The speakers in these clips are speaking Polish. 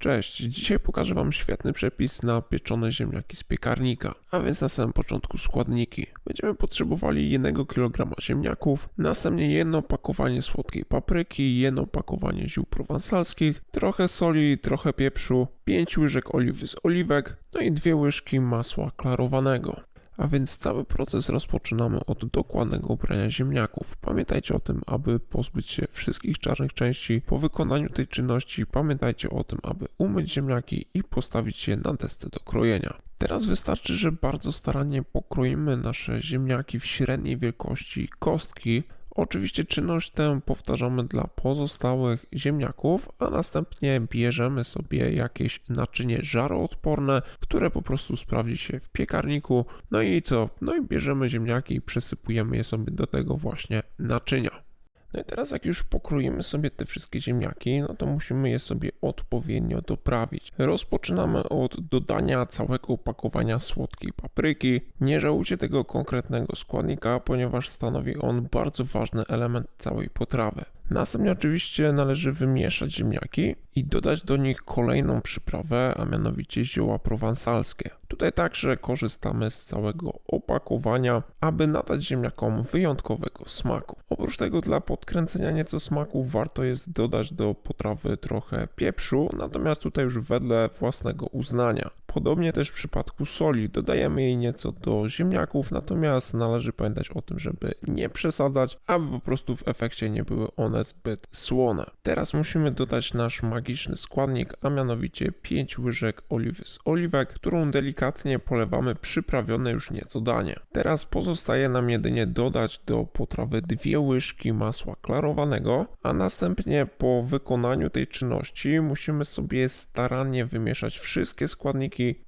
Cześć, dzisiaj pokażę Wam świetny przepis na pieczone ziemniaki z piekarnika. A więc na samym początku składniki. Będziemy potrzebowali 1 kg ziemniaków, następnie jedno opakowanie słodkiej papryki, jedno opakowanie ziół prowansalskich, trochę soli, trochę pieprzu, 5 łyżek oliwy z oliwek, no i dwie łyżki masła klarowanego. A więc cały proces rozpoczynamy od dokładnego ubrania ziemniaków. Pamiętajcie o tym, aby pozbyć się wszystkich czarnych części. Po wykonaniu tej czynności pamiętajcie o tym, aby umyć ziemniaki i postawić je na desce do krojenia. Teraz wystarczy, że bardzo starannie pokroimy nasze ziemniaki w średniej wielkości kostki. Oczywiście czynność tę powtarzamy dla pozostałych ziemniaków, a następnie bierzemy sobie jakieś naczynie żaroodporne, które po prostu sprawdzi się w piekarniku. No i co? No i bierzemy ziemniaki i przesypujemy je sobie do tego właśnie naczynia. No i teraz jak już pokroimy sobie te wszystkie ziemniaki, no to musimy je sobie odpowiednio doprawić. Rozpoczynamy od dodania całego opakowania słodkiej papryki. Nie żałujcie tego konkretnego składnika, ponieważ stanowi on bardzo ważny element całej potrawy. Następnie oczywiście należy wymieszać ziemniaki i dodać do nich kolejną przyprawę, a mianowicie zioła prowansalskie. Tutaj także korzystamy z całego opakowania, aby nadać ziemniakom wyjątkowego smaku. Oprócz tego dla podkręcenia nieco smaku warto jest dodać do potrawy trochę pieprzu, natomiast tutaj już wedle własnego uznania. Podobnie też w przypadku soli, dodajemy jej nieco do ziemniaków, natomiast należy pamiętać o tym, żeby nie przesadzać, aby po prostu w efekcie nie były one zbyt słone. Teraz musimy dodać nasz magiczny składnik, a mianowicie 5 łyżek oliwy z oliwek, którą delikatnie polewamy przyprawione już nieco danie. Teraz pozostaje nam jedynie dodać do potrawy dwie łyżki masła klarowanego, a następnie po wykonaniu tej czynności musimy sobie starannie wymieszać wszystkie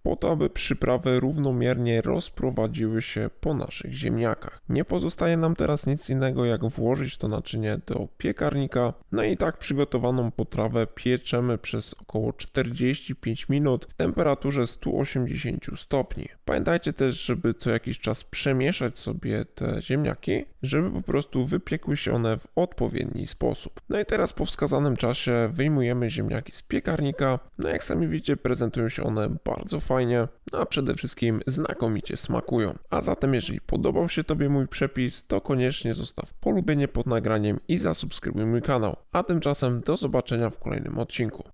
po to, aby przyprawy równomiernie rozprowadziły się po naszych ziemniakach. Nie pozostaje nam teraz nic innego jak włożyć to naczynie do piekarnika, no i tak przygotowaną potrawę pieczemy przez około 45 minut w temperaturze 180 stopni. Pamiętajcie też, żeby co jakiś czas przemieszać sobie te ziemniaki, żeby po prostu wypiekły się one w odpowiedni sposób. No i teraz po wskazanym czasie wyjmujemy ziemniaki z piekarnika. No jak sami widzicie, prezentują się one bardzo fajnie, no a przede wszystkim znakomicie smakują. A zatem jeżeli podobał się Tobie mój przepis, to koniecznie zostaw polubienie pod nagraniem i zasubskrybuj mój kanał. A tymczasem do zobaczenia w kolejnym odcinku.